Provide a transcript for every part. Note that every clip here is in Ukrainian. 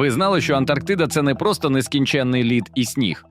Ви знали, що Антарктида це не просто нескінченний лід і сніг.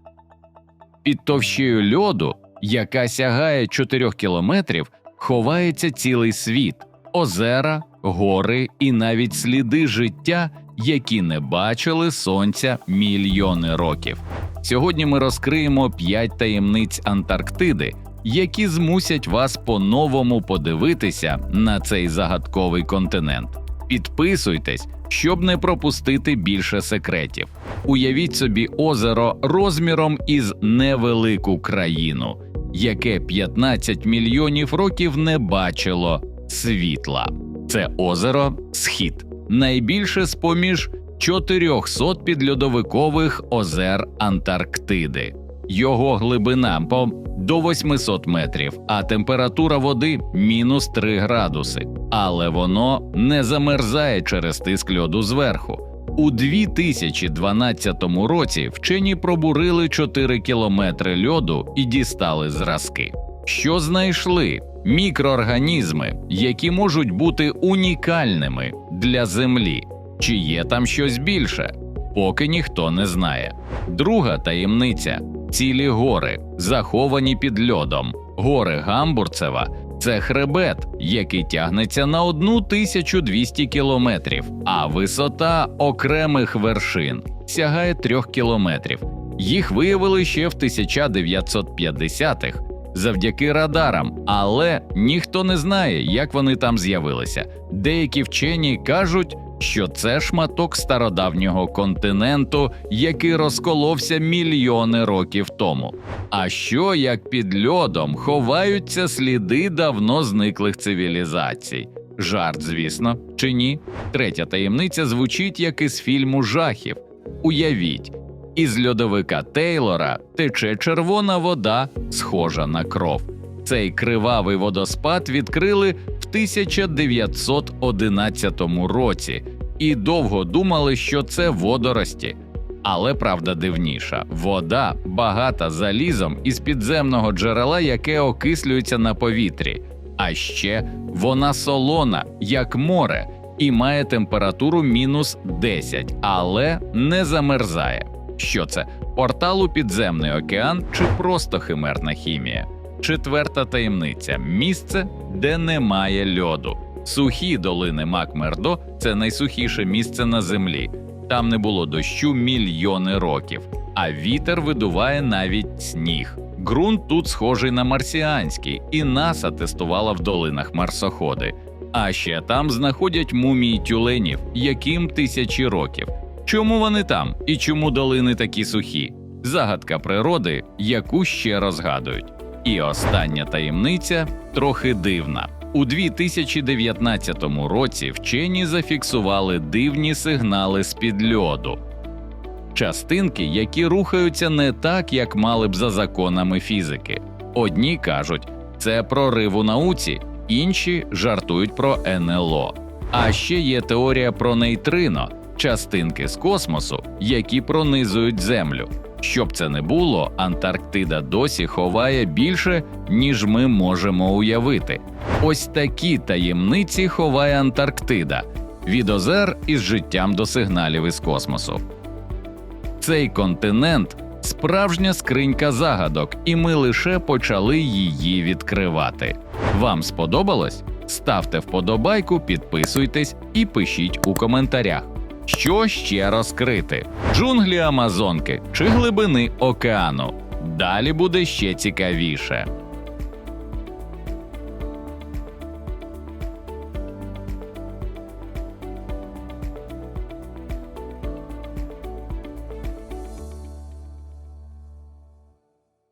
Під товщею льоду, яка сягає 4 кілометрів, ховається цілий світ, озера, гори і навіть сліди життя, які не бачили сонця мільйони років. Сьогодні ми розкриємо 5 таємниць Антарктиди, які змусять вас по-новому подивитися на цей загадковий континент. Підписуйтесь, щоб не пропустити більше секретів. Уявіть собі озеро розміром із невелику країну, яке 15 мільйонів років не бачило світла. Це озеро Схід, найбільше з поміж 400 підльодовикових озер Антарктиди. Його глибина по до 800 метрів, а температура води мінус 3 градуси. Але воно не замерзає через тиск льоду зверху. У 2012 році вчені пробурили 4 кілометри льоду і дістали зразки. Що знайшли? Мікроорганізми, які можуть бути унікальними для Землі. Чи є там щось більше? Поки ніхто не знає. Друга таємниця цілі гори, заховані під льодом. Гори Гамбурцева це хребет, який тягнеться на 1200 кілометрів, а висота окремих вершин сягає 3 кілометрів. Їх виявили ще в 1950-х завдяки радарам, але ніхто не знає, як вони там з'явилися. Деякі вчені кажуть, що це шматок стародавнього континенту, який розколовся мільйони років тому. А що як під льодом ховаються сліди давно зниклих цивілізацій? Жарт, звісно, чи ні? Третя таємниця звучить як із фільму жахів. Уявіть, із льодовика Тейлора тече червона вода, схожа на кров. Цей кривавий водоспад відкрили в 1911 році і довго думали, що це водорості. Але правда дивніша вода багата залізом із підземного джерела, яке окислюється на повітрі. А ще вона солона, як море, і має температуру мінус 10, але не замерзає. Що це? Портал у підземний океан чи просто химерна хімія? Четверта таємниця місце, де немає льоду. Сухі долини Макмердо це найсухіше місце на землі. Там не було дощу мільйони років, а вітер видуває навіть сніг. Ґрунт тут схожий на марсіанський, і НАСА тестувала в долинах марсоходи. А ще там знаходять мумії тюленів, яким тисячі років. Чому вони там і чому долини такі сухі? Загадка природи, яку ще розгадують. І остання таємниця трохи дивна. У 2019 році вчені зафіксували дивні сигнали з-під льоду. Частинки, які рухаються не так, як мали б за законами фізики. Одні кажуть, це прорив у науці, інші жартують про НЛО. А ще є теорія про нейтрино, частинки з космосу, які пронизують Землю. Щоб це не було, Антарктида досі ховає більше, ніж ми можемо уявити. Ось такі таємниці ховає Антарктида від озер із життям до сигналів із космосу. Цей континент справжня скринька загадок, і ми лише почали її відкривати. Вам сподобалось? Ставте вподобайку, підписуйтесь і пишіть у коментарях. Що ще розкрити? Джунглі Амазонки чи глибини океану? Далі буде ще цікавіше.